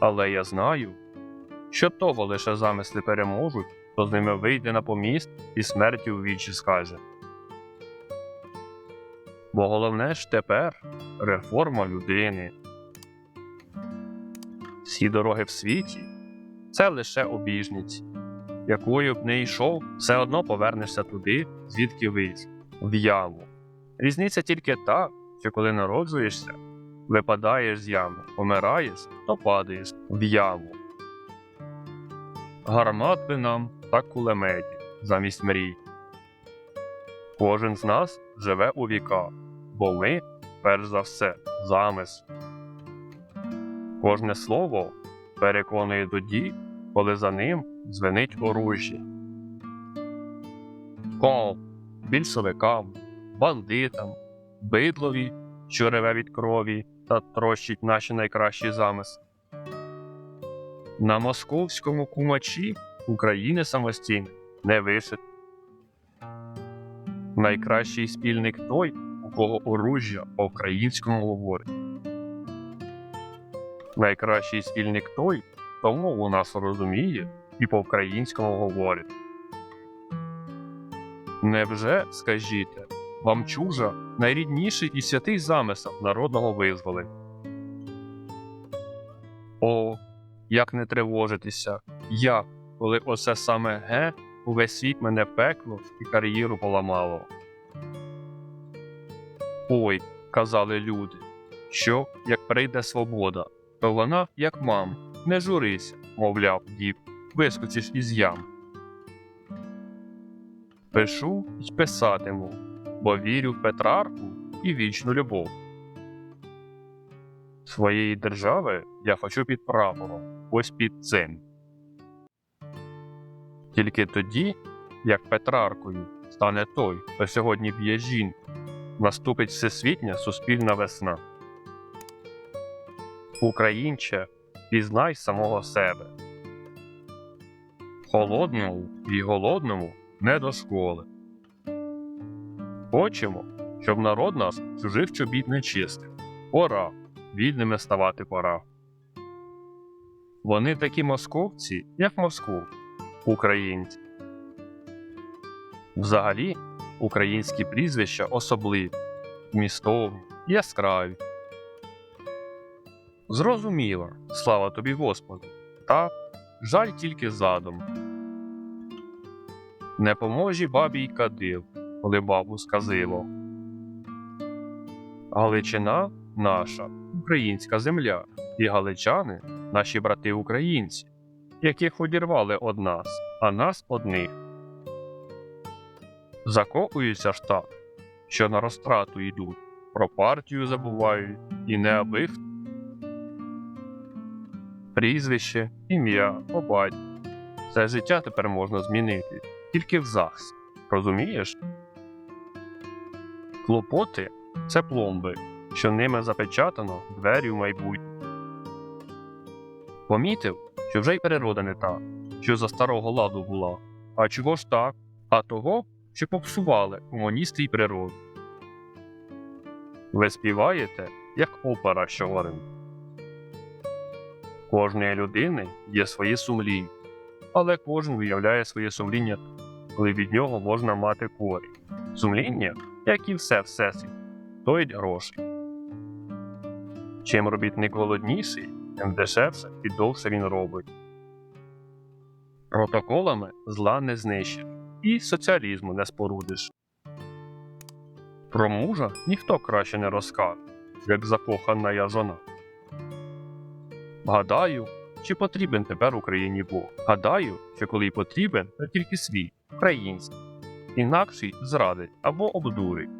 Але я знаю, що того лише замисли переможуть, то з ними вийде на поміст і смерті у вічі скаже. Бо головне ж тепер реформа людини. Всі дороги в світі це лише обіжниці. Якою б не йшов, все одно повернешся туди, звідки вийшов, в яму. Різниця тільки та, що коли народжуєшся, випадаєш з ями, помираєш, то падаєш в яму. Гармат би нам та кулеметів замість мрій. Кожен з нас живе у віках, бо ми, перш за все, замисл. Кожне слово переконує тоді, коли за ним дзвенить оружжя. Ком, більшовикам, бандитам, бидлові, що реве від крові та трощить наші найкращі замисли. На московському кумачі України самостійно не вишит. Найкращий спільник той, у кого оружжя по-українському говорить. Найкращий спільник той, хто мову нас розуміє і по-українському говорить. Невже, скажіте, вам чужа найрідніший і святий замисел народного визволення? О, як не тривожитися, як, коли оце саме ге увесь світ мене пекло і кар'єру поламало. Ой, казали люди, що як прийде свобода, то вона, як мам, не журися, мовляв, дід, вискочиш із ям. Пишу й писатиму, бо вірю в Петрарку і вічну любов. Своєї держави я хочу під прапором, ось під цим. Тільки тоді, як Петраркою стане той, хто сьогодні б'є жінку, наступить всесвітня суспільна весна. Українче, пізнай самого себе. Холодному і голодному не до школи. Хочемо, щоб народ нас чужих чобіт не чистив. Пора, вільними ставати пора. Вони такі московці, як Москву, українці. Взагалі, українські прізвища особливі, змістовні, яскраві. Зрозуміло, слава тобі Господи, та жаль тільки задум. Не поможі бабі й кадив, коли бабу сказило. Галичина наша, українська земля, і галичани наші брати українці, яких одірвали од нас, а нас од них. Закопуються ж так, що на розтрату йдуть, про партію забувають і не. Прізвище, ім'я, побать. Це життя тепер можна змінити тільки в ЗАГС. Розумієш? Клопоти це пломби, що ними запечатано двері в майбутнє. Помітив, що вже й природа не та, що за старого ладу була. А чого ж так? А того, що попсували комуністи й природу. Ви співаєте, як опера, що горем. Кожної людини є свої сумління, але кожен виявляє своє сумління, коли від нього можна мати корінь. Сумління, як і все всесвіт, стоїть грошей. Чим робітник голодніший, тим дешевше і довше він робить. Протоколами зла не знищиш і соціалізму не спорудиш. Про мужа ніхто краще не розкаже, як закохана я жона. Гадаю, чи потрібен тепер Україні Бог. Гадаю, що коли й потрібен, то тільки свій, український, інакший зрадить або обдурить.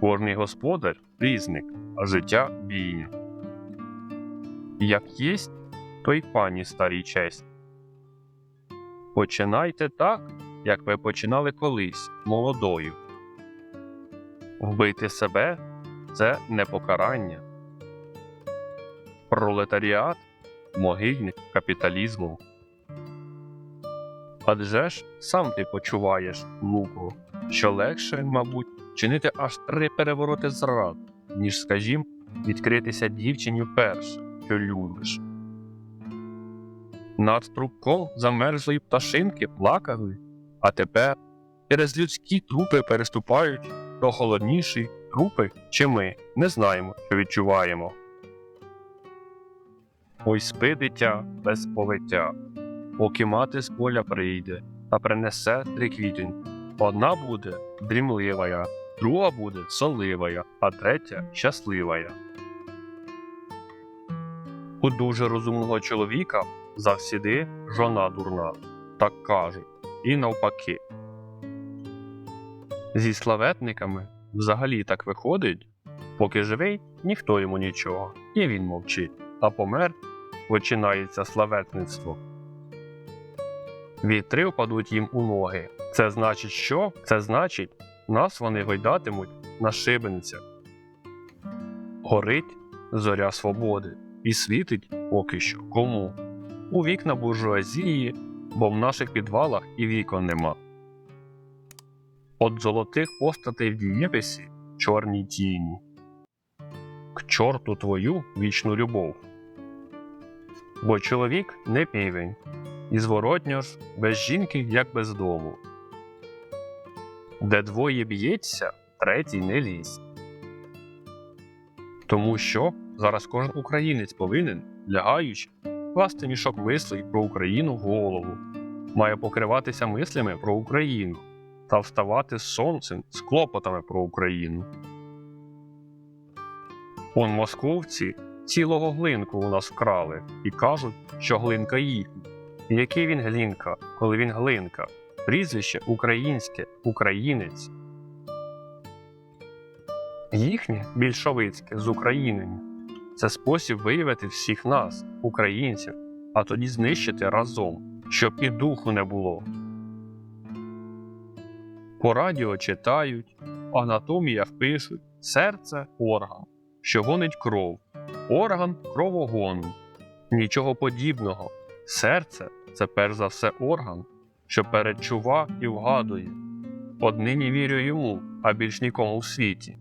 Кожний господар різник, а життя бійня. Як єсть, то й пані старій честь. Починайте так, як ви починали колись молодою. Вбити себе це не покарання. Пролетаріат могильник капіталізму. Адже ж сам ти почуваєш, Луко, що легше, мабуть, чинити аж три перевороти зрад, ніж, скажім, відкритися дівчині вперше, що любиш. Над трубком замерзлої пташинки плакали, а тепер через людські трупи переступають, то холодніші трупи чи ми не знаємо, що відчуваємо. Ой спи, дитя, без повиття, поки мати з поля прийде та принесе три квітень. Одна буде дрімливая, друга буде соливая, а третя щасливая. У дуже розумного чоловіка завсіди жона дурна, так кажуть, і навпаки. Зі славетниками взагалі так виходить, поки живий, ніхто йому нічого, і він мовчить, а помер починається славетництво. Вітри впадуть їм у ноги. Це значить, що? Це значить, нас вони гойдатимуть на шибеницях. Горить зоря свободи і світить поки що кому? У вікна буржуазії, бо в наших підвалах і вікон нема. От золотих постатей в дієписі чорні тіні. К чорту твою вічну любов. Бо чоловік не півень, і зворотньо ж без жінки, як без дому. Де двоє б'ється, третій не лізь. Тому що зараз кожен українець повинен, лягаючи, класти мішок мислей про Україну в голову, має покриватися мислями про Україну та вставати сонцем з клопотами про Україну. Он московці цілого глинку у нас вкрали і кажуть, що глинка їхня. І який він глінка, коли він глинка? Прізвище українське, українець. Їхнє більшовицьке з Україною. Це спосіб виявити всіх нас, українців, а тоді знищити разом, щоб і духу не було. По радіо читають, в анатоміях серце орган, що гонить кров, орган кровогону. Нічого подібного. Серце це перш за все орган, що передчува і вгадує. Однині вірю йому, а більш нікому в світі.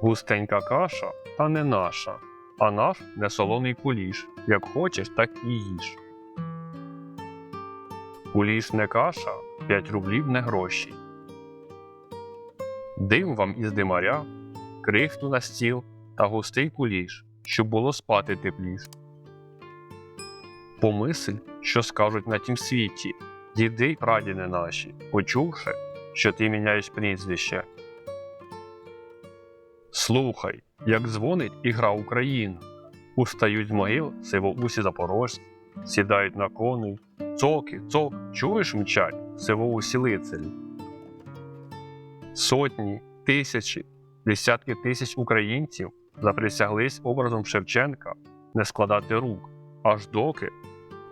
Густенька каша та не наша, а наш не солоний куліш. Як хочеш, так і їж. Куліш не каша, 5 рублів не гроші. Дим вам із димаря, крихту на стіл та густий куліш, щоб було спати тепліш. Помисль, що скажуть на тім світі, діди й прадіди наші, почувши, що ти міняєш прізвище. Слухай, як дзвонить і гра Україна. Устають з могил сивоусі запорожці, сідають на коней, цоки, цок, чуєш мчать сивоусі лицарі. Сотні, тисячі, десятки тисяч українців заприсяглись образом Шевченка не складати рук, аж доки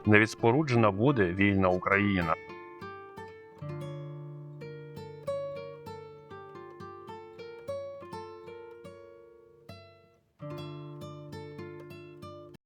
не відспоруджена буде вільна Україна.